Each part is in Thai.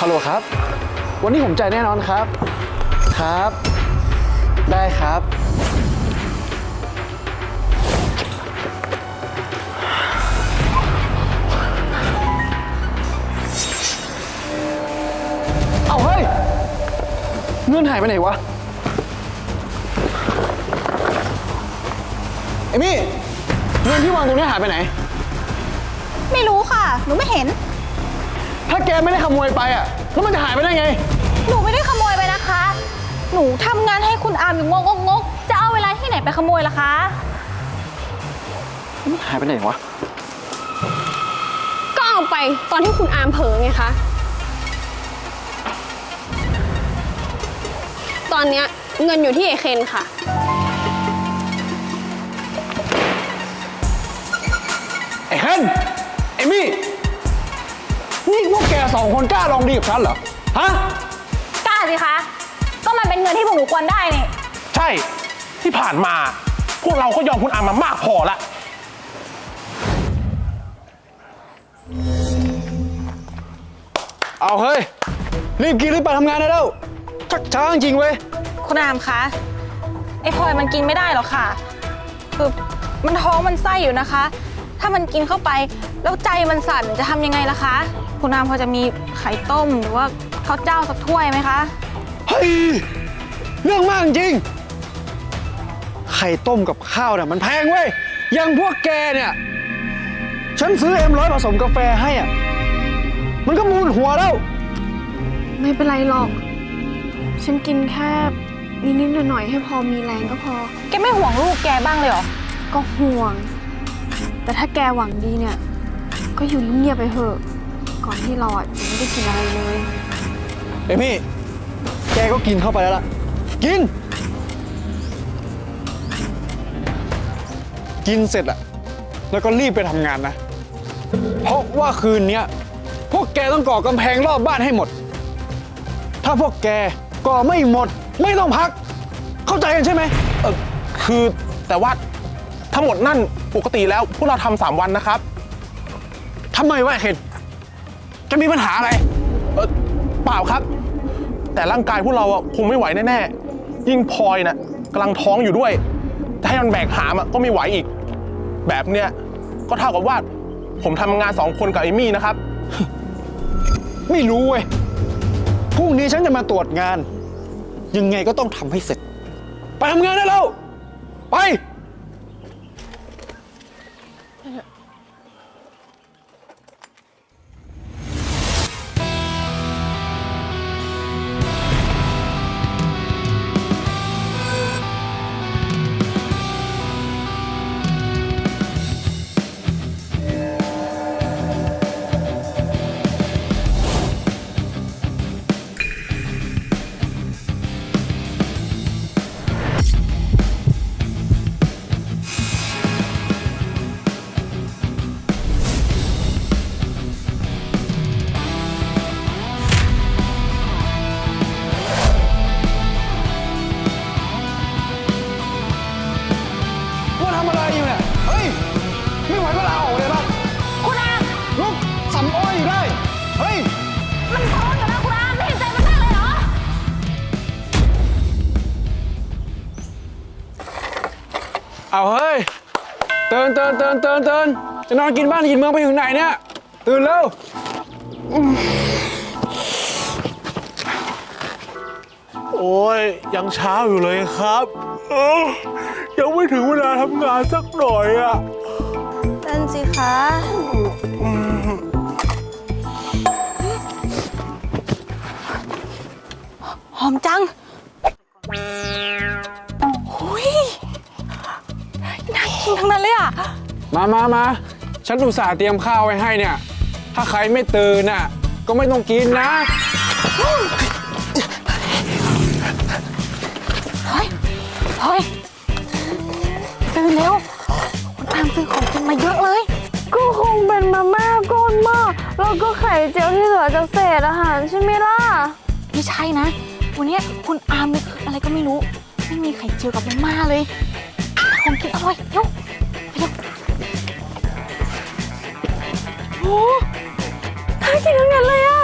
ฮัลโหลครับ วันนี้ผมจ่ายแน่นอนครับ ครับ ได้ครับ เอาเฮ้ย เงินหายไปไหนวะ เอมี่ เงินที่วางตรงนี้หายไปไหน ไม่รู้ค่ะ หนูไม่เห็น ถ้าแกไม่ได้ขโมยไปอะแล้วมันจะหายไปได้ไง หนูไม่ได้ขโมยไปนะคะ หนูทำงานให้คุณอามอยู่งกงกๆจะเอาเวลาที่ไหนไปขโมยล่ะคะ มันหายไปไหนวะ ก็เอาไปตอนที่คุณอาร์มเผลอไงคะ ตอนเนี้ยเงินอยู่ที่เอเคนค่ะ ไอ้เฮนไอ้มี่ นี่พวกแกสองคนกล้าลองดีกับฉันเหรอ ฮะ กล้าสิคะ ก็มันเป็นเงินที่พวกหนูควรได้นี่ ใช่ ที่ผ่านมา พวกเราก็ยอมคุณอามมามากพอละ เอาเฮ้ย รีบกินรีบไปทำงานได้แล้วชักช้าจริงๆเว้ย คุณอามคะ ไอ้พลอยมันกินไม่ได้หรอกค่ะ คือมันท้องมันไส้อยู่นะคะ ถ้ามันกินเข้าไป แล้วใจมันสั่นจะทำยังไงล่ะคะ คุณอามพอจะมีไข่ต้มหรือว่าข้าวเจ้าสักถ้วยไหมคะ เฮ้ย เรื่องมากจริง ไข่ต้มกับข้าวเนี่ยมันแพงเว้ย อยังพวกแกเนี่ย ฉันซื้อเอ็มร้อยผสมกาแฟให้อะ มันก็มูลหัวแล้ว ไม่เป็นไรหรอก ฉันกินแค่นิดๆหน่อยๆให้พอมีแรงก็พอ แกไม่ห่วงลูกแกบ้างเลยเหรอ ก็ห่วง แต่ถ้าแกหวังดีเนี่ย ก็อยู่เงียบๆไปเถอะ ก่อนที่เราอะจะไม่ได้กินอะไรเลย เอมี่ แกก็กินเข้าไปแล้วล่ะ กิน กินเสร็จอะแล้วก็รีบไปทำงานนะ เพราะว่าคืนเนี้ยพวกแกต้องก่อกำแพงรอบบ้านให้หมด ถ้าพวกแกก่อไม่หมด ไม่ต้องพัก เข้าใจกันใช่ไหม เออคือแต่ว่าทั้งหมดนั่นปกติแล้วพวกเราทำสามวันนะครับ ทำไมวะไอ้เคน จะมีปัญหาอะไร เออเปล่าครับ แต่ร่างกายพวกเราอะคงไม่ไหวแน่ๆ ยิ่งพลอยน่ะกำลังท้องอยู่ด้วยจะให้มันแบกหามอะก็ไม่ไหวอีก แบบเนี้ยก็เท่ากับว่า ผมทำงานสองคนกับเอมี่นะครับ ไม่รู้เว้ย พรุ่งนี้ฉันจะมาตรวจงาน ยังไงก็ต้องทำให้เสร็จ ไปทำงานได้แล้ว ไป ตือนเตือนเตือนเตือนเตือนจะนอนกินบ้านกินเมืองไปถึงไหนเนี่ย ตื่นเร็วโอ้ยยังเช้าอยู่เลยครับเออยังไม่ถึงเวลาทำงานสักหน่อยอะนั่นสิคะหอมจัง มามามาฉันอุตส่าห์เตรียมข้าวไว้ให้เนี่ย ถ้าใครไม่ตื่นน่ะ ก็ไม่ต้องกินนะ เฮ้ยเฮ้ยตื่นเร็วคุณอามซื้อของกินมาเยอะเลย ก็คงเป็นมาม่าก้อนหม้อแล้วก็ไข่เจียวที่เหลือจากเศษอาหารใช่ไหมล่ะ ไม่ใช่นะ วันเนี้ยคุณอามนึกอะไรก็ไม่รู้ ไม่มีไข่เจียวกับมาม่าเลย ของกินอร่อยเร็วไปเร็ว น่ากินทั้งนั้นเลยอะ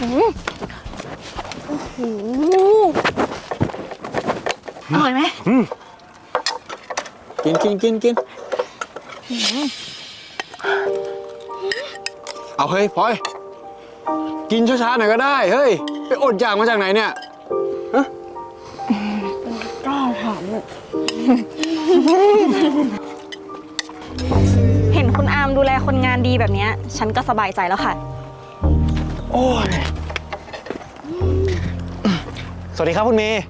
อืมโอ้โหอร่อยไหมกินกินกินกินเอาเฮ้ยพลอย กินช้าๆหน่อยก็ได้ เฮ้ย ไปอดอยากมาจากไหนเนี่ย กล้าถามอะ เห็นคุณอามดูแลคนงานดีแบบเนี้ย ฉันก็สบายใจแล้วค่ะ โอ้ย สวัสดีครับคุณเมย์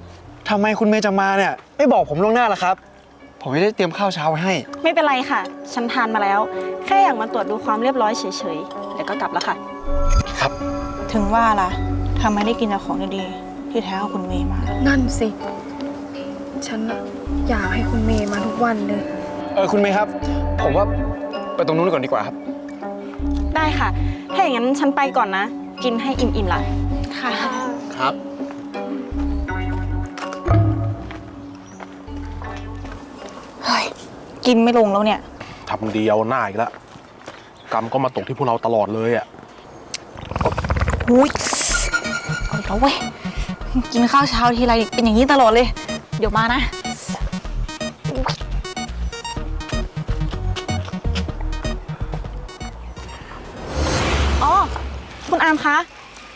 ทำไมคุณเมย์จะมาเนี่ย ไม่บอกผมล่วงหน้าล่ะครับ ผมไม่ได้เตรียมข้าวเช้าไว้ให้ ไม่เป็นไรค่ะ ฉันทานมาแล้ว แค่อยากมาตรวจดูความเรียบร้อยเฉยๆเดี๋ยวก็กลับแล้วค่ะครับถึงว่าล่ะทำไมได้กินแต่ของดีๆที่แท้เอาคุณเมย์มา นั่นสิ ฉันน่ะอยากให้คุณเมย์มาทุกวันเลย เออคุณเมย์ครับ ผมว่าไปตรงนู้นก่อนดีกว่าครับ ได้ค่ะ ถ้าอย่างนั้นฉันไปก่อนนะ กินให้อิ่มๆล่ะ ค่ะ ครับ เฮ้ย กินไม่ลงแล้วเนี่ย ทำดีเอาหน้าอีกแล้วกรรมก็มาตกที่พวกเราตลอดเลยอะ อุ้ยเอาอีกแล้วเว้ย กินข้าวเช้าทีไรเป็นอย่างนี้ตลอดเลย เดี๋ยวมานะ อ๋อ คุณอามคะ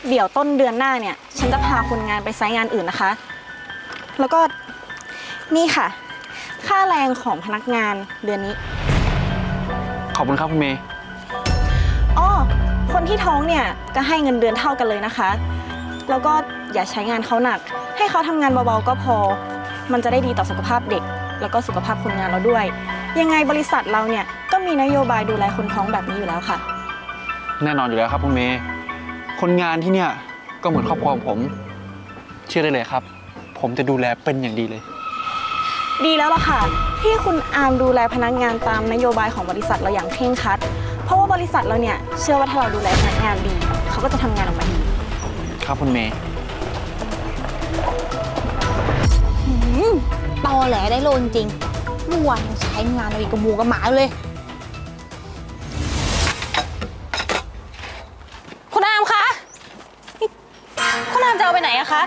เดี๋ยวต้นเดือนหน้าเนี่ย ฉันจะพาคนงานไปไซต์งานอื่นนะคะ แล้วก็นี่ค่ะ ค่าแรงของพนักงานเดือนนี้ ขอบคุณครับคุณเมย์อ้อคนที่ท้องเนี่ย ก็ให้เงินเดือนเท่ากันเลยนะคะ แล้วก็อย่าใช้งานเขาหนัก ให้เขาทำงานเบาๆก็พอ มันจะได้ดีต่อสุขภาพเด็ก แล้วก็สุขภาพคนงานเราด้วย ยังไงบริษัทเราเนี่ยก็มีนโยบายดูแลคนท้องแบบนี้อยู่แล้วค่ะ แน่นอนอยู่แล้วครับคุณเมย์คนงานที่เนี่ยก็เหมือนครอบครัวของผม เชื่อได้เลยครับ ผมจะดูแลเป็นอย่างดีเลย ดีแล้วล่ะค่ะ ที่คุณอามดูแลพนักงานตามนโยบายของบริษัทเราอย่างเคร่งครัด เพราะว่าบริษัทเราเนี่ยเชื่อว่าถ้าเราดูแลพนักงานดี เขาก็จะทำงานออกมาดี ครับคุณเมย์ ตอแหลได้โลจริงๆเมื่อวานยังใช้งานเราอีกกับหมูกับหมาอยู่เลย คุณอามคะนี่คุณอามจะเอาไปไหนอะคะ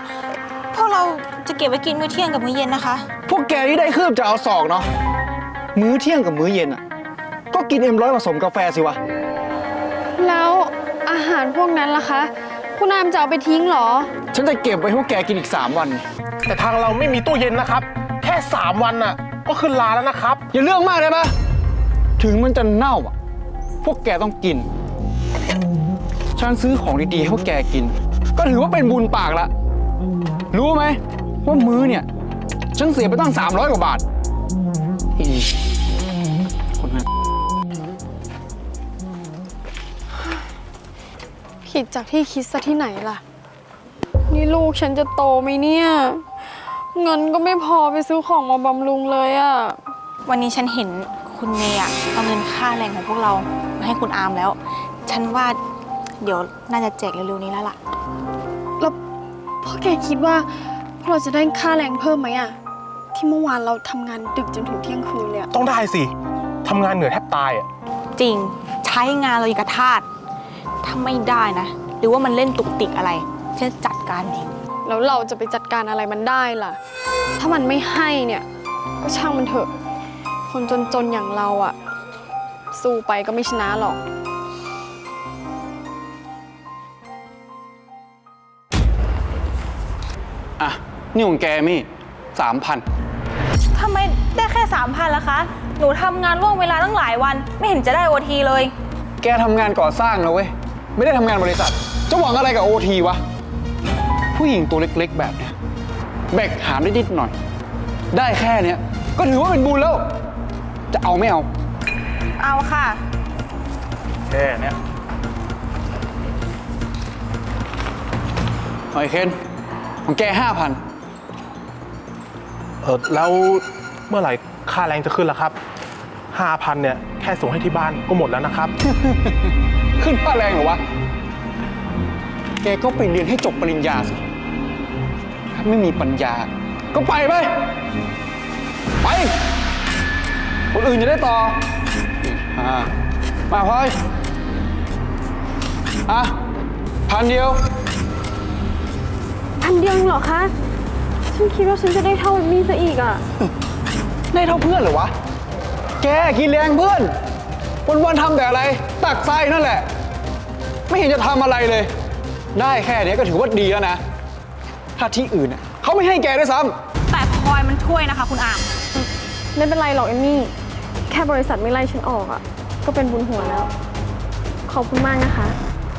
พวกเราจะเก็บไว้กินมื้อเที่ยงกับมื้อเย็นนะคะ พวกแกที่ได้คืบจะเอาศอกเนาะ มื้อเที่ยงกับมื้อเย็นอะ ก็กินเอ็มร้อยผสมกาแฟสิวะ แล้วอาหารพวกนั้นล่ะคะ คุณอามจะเอาไปทิ้งเหรอ ฉันจะเก็บไว้ให้พวกแกกินอีก 3 วัน แต่ทางเราไม่มีตู้เย็นนะครับแค่ 3 วันน่ะ ก็ขึ้นลาแล้วนะครับ อย่าเรื่องมากได้ปะถึงมันจะเน่าอะ พวกแกต้องกิน ฉันซื้อของดีๆให้พวกแกกิน ก็ถือว่าเป็นบุญปากละ รู้ไหมว่ามื้อเนี่ย ฉันเสียไปตั้ง 300 กว่าบาทอีคนนั้นผิดจากที่คิดซะที่ไหนล่ะ นี่ลูกฉันจะโตไหมเนี่ย เงินก็ไม่พอไปซื้อของมาบำรุงเลยอะวันนี้ฉันเห็นคุณเมย์อะเอาเงินค่าแรงของพวกเรามาให้คุณอามแล้ว ฉันว่าเดี๋ยวน่าจะแจกเร็วๆนี้แล้วล่ะ แล้วพ่อแกคิดว่าพวกเราจะได้ค่าแรงเพิ่มไหมอะที่เมื่อวานเราทำงานดึกจนถึงเที่ยงคืนเลยอะต้องได้สิทำงานเหนื่อยแทบตายอะจริงใช้งานเราอย่างกระทาดถ้าไม่ได้นะ หรือว่ามันเล่นตุกติกอะไร ฉันจะจัดการเอง แล้วเราจะไปจัดการอะไรมันได้ล่ะ ถ้ามันไม่ให้เนี่ย ก็ช่างมันเถอะ คนจนๆอย่างเราอะสู้ไปก็ไม่ชนะหรอก อะ นี่ของแกมี่สามพันทำไมได้แค่สามพันล่ะคะ หนูทำงานล่วงเวลาตั้งหลายวัน ไม่เห็นจะได้โอทีเลย แกทำงานก่อสร้างนะเว้ย ไม่ได้ทำงานบริษัท จะหวังอะไรกับโอทีวะ ผู้หญิงตัวเล็กๆ แบบเนี้ยแบกหามได้นิดหน่อย ได้แค่เนี้ยก็ถือว่าเป็นบุญแล้ว จะเอาไม่เอา เอาค่ะ แค่เนี้ยหอยเคนของแกห้าพันเออแล้วเมื่อไหร่ค่าแรงจะขึ้นล่ะครับ5,000เนี่ยแค่ส่งให้ที่บ้านก็หมดแล้วนะครับ ขึ้นค่าแรงเหรอวะ แกก็ไปเรียนให้จบปริญญาสิ ถ้าไม่มีปัญญา ก็ไปไปไป คนอื่นจะได้ต่ออ่ามาพลอยอะพันเดียว อันเดียวเองเหรอคะ ฉันคิดว่าฉันจะได้เท่ามี่ซะอีกอะได้เท่าเพื่อนเหรอวะ แกกินแรงเพื่อน วันวันๆทำแต่อะไร ตักไส้นั่นแหละ ไม่เห็นจะทำอะไรเลย ได้แค่เนี้ยก็ถือว่าดีแล้วนะ ถ้าที่อื่นน่ะเขาไม่ให้แกด้วยซ้ำ แต่พลอยมันช่วยนะคะ คุณอาม ไม่เป็นไรหรอกเอมมี่ แค่บริษัทไม่ไล่ฉันออกอะก็เป็นบุญหัวแล้ว ขอบคุณมากนะคะ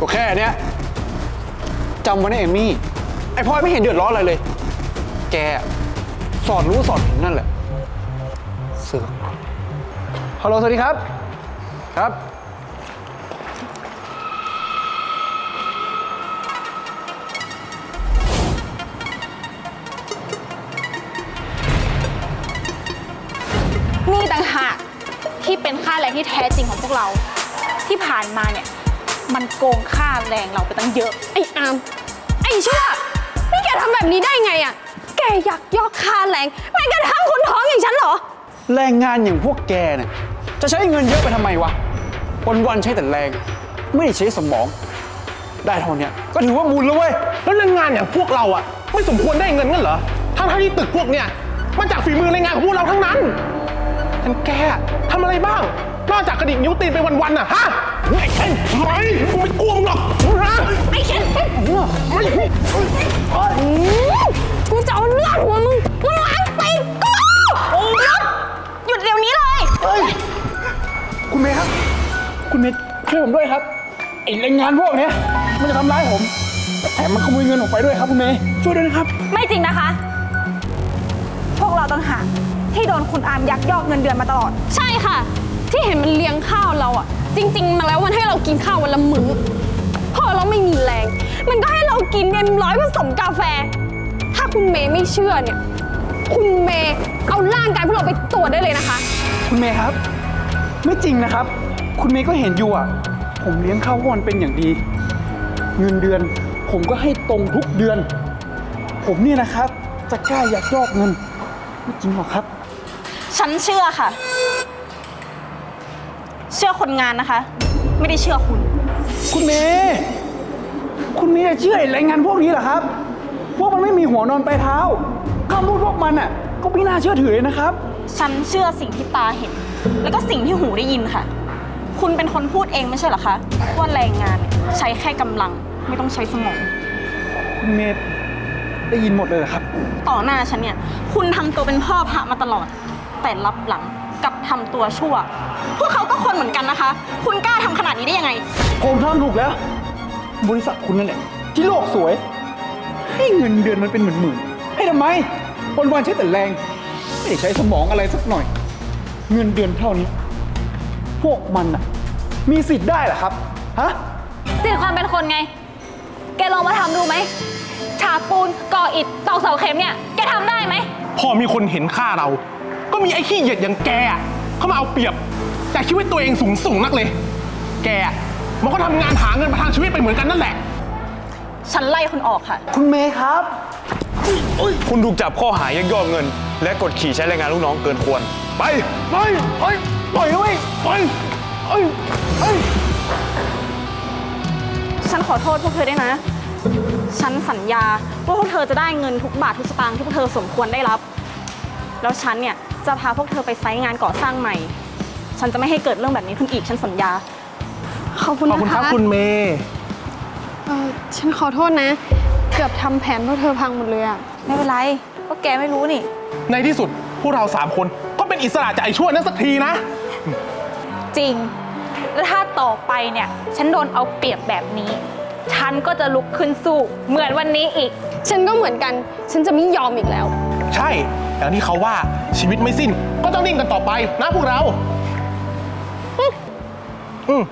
ก็แค่เนี้ยจำไว้นะเอมมี่ ไอพลอยไม่เห็นเดือดร้อนอะไรเลย แกสอนรู้สอนเห็นนั่นแหละ เสือกฮัลโหลสวัสดีครับ ครับ นี่ต่างหากที่เป็นค่าแรงที่แท้จริงของพวกเรา ที่ผ่านมาเนี่ย มันโกงค่าแรงเราไปตั้งเยอะ ไอ้อาม ไอ้ชั่วนี่แกทำแบบนี้ได้ไงอะแกอยากยอกค่าแรงแม้กระทั่งคนท้องอย่างฉันเหรอ แรงงานอย่างพวกแกเนี่ยจะใช้เงินเยอะไปทำไมวะ วันวันๆใช้แต่แรง ไม่ได้ใช้สมอง ได้เท่าเนี้ยก็ถือว่าบุญแล้วเว้ย แล้วแรงงานอย่างพวกเราอะไม่สมควรได้เงินงั้นเหรอทั้งๆที่ตึกพวกเนี่ยมาจากฝีมือแรงงานของพวกเราทั้งนั้น ท่านแกทำอะไรบ้าง นอกจากกระดิกนิ้วตีนไปวันๆน่ะฮะไอ้เคนไม่กูไม่กลัวมึงหรอกนะไอ้เคนไม่กูจะเอาเลือดหัวมึงมาล้างตีนกูหยุดเดี๋ยวนี้เลยคุณเมย์ครับ คุณเมย์ช่วยผมด้วยครับไอ้แรงงานพวกเนี้ยมันจะทำร้ายผมแถมมันขโมยเงินผมไปด้วยครับคุณเมย์ช่วยด้วยนะครับ ไม่จริงนะคะ พวกเราต่างหาก ที่โดนคุณอามยักยอกเงินเดือนมาตลอด ใช่ค่ะ ที่เห็นมันเลี้ยงข้าวเราอะจริง ๆ มาแล้วมันให้เรากินข้าววันละมื้อพอเราไม่มีแรง มันก็ให้เรากินเอ็มร้อยผสมกาแฟ ถ้าคุณเมย์ไม่เชื่อเนี่ย คุณเมย์เอาร่างกายพวกเราไปตรวจได้เลยนะคะ คุณเมย์ครับ ไม่จริงนะครับ คุณเมย์ก็เห็นอยู่อะ ผมเลี้ยงข้าววันเป็นอย่างดี เงินเดือน ผมก็ให้ตรงทุกเดือน ผมเนี่ยนะครับ จะกล้าอยากยอกเงินไม่จริงหรอกครับ ฉันเชื่อค่ะ เชื่อคนงานนะคะ ไม่ได้เชื่อคุณ คุณเมย์คุณเมย์จะเชื่อไอ้แรงงานพวกนี้เหรอครับ พวกมันไม่มีหัวนอนปลายเท้าคำพูดพวกมันอะ ก็ไม่น่าเชื่อถือเลยนะครับ ฉันเชื่อสิ่งที่ตาเห็น แล้วก็สิ่งที่หูได้ยินค่ะ คุณเป็นคนพูดเองไม่ใช่เหรอคะว่าแรงงานเนี่ยใช้แค่กำลัง ไม่ต้องใช้สมอง คุณเมย์ได้ยินหมดเลยเหรอครับ ต่อหน้าฉันเนี่ย คุณทำตัวเป็นพ่อพระมาตลอด แต่รับหลังกลับทำตัวชั่ว พวกเขาก็คนเหมือนกันนะคะ คุณกล้าทำขนาดนี้ได้ยังไง ผมทำถูกแล้ว บริษัทคุณนั่นแหละที่โลกสวย ให้เงินเดือนมันเป็นหมื่นๆให้ทำไมวันวันๆใช้แต่แรง ไม่ได้ใช้สมองอะไรสักหน่อย เงินเดือนเท่านี้ พวกมันอะมีสิทธิ์ได้เหรอครับฮะ สิทธิความเป็นคนไง แกลองมาทำดูไหม ฉาบปูนก่ออิฐตอกเสาเข็มเนี่ย แกทำได้ไหม พอมีคนเห็นค่าเราก็ มีไอ้ขี้เหยียดอย่างแกอะเข้ามาเอาเปรียบ แต่คิดว่าตัวเองสูงส่งนักเลย แกอะมันก็ทำงานหาเงินประทังชีวิตไปเหมือนกันนั่นแหละ ฉันไล่คุณออกค่ะ คุณเมย์ครับ คุณถูกจับข้อหายักยอกเงิน และกดขี่ใช้แรงงานลูกน้องเกินควร ไป ไปไปปล่อยด้วยไปเอ้ยเอ้ย ฉันขอโทษพวกเธอด้วยนะ ฉันสัญญาว่าพวกเธอจะได้เงินทุกบาททุกสตางค์ที่พวกเธอสมควรได้รับ แล้วฉันเนี่ย จะพาพวกเธอไปไซต์งานก่อสร้างใหม่ ฉันจะไม่ให้เกิดเรื่องแบบนี้ขึ้นอีก ฉันสัญญา ขอบคุณขอบนะคุณครัคะบคุณเมย์เออฉันขอโทษนะ เกือบทำแผนพวกเธอพังหมดเลยอะไม่เป็นไรก็แกไม่รู้นี่ ในที่สุดพวกเราสามคนก็เป็นอิสระจากไอ้ชั่วนั้นสักทีนะ จริง แล้วถ้าต่อไปเนี่ย ฉันโดนเอาเปรียบแบบนี้ ฉันก็จะลุกขึ้นสู้ เหมือนวันนี้อีก ฉันก็เหมือนกัน ฉันจะไม่ยอมอีกแล้ว ใช่ อย่างที่เขาว่าชีวิตไม่สิ้น ก็ต้องนิ่งกันต่อไปนะพวกเรา อืม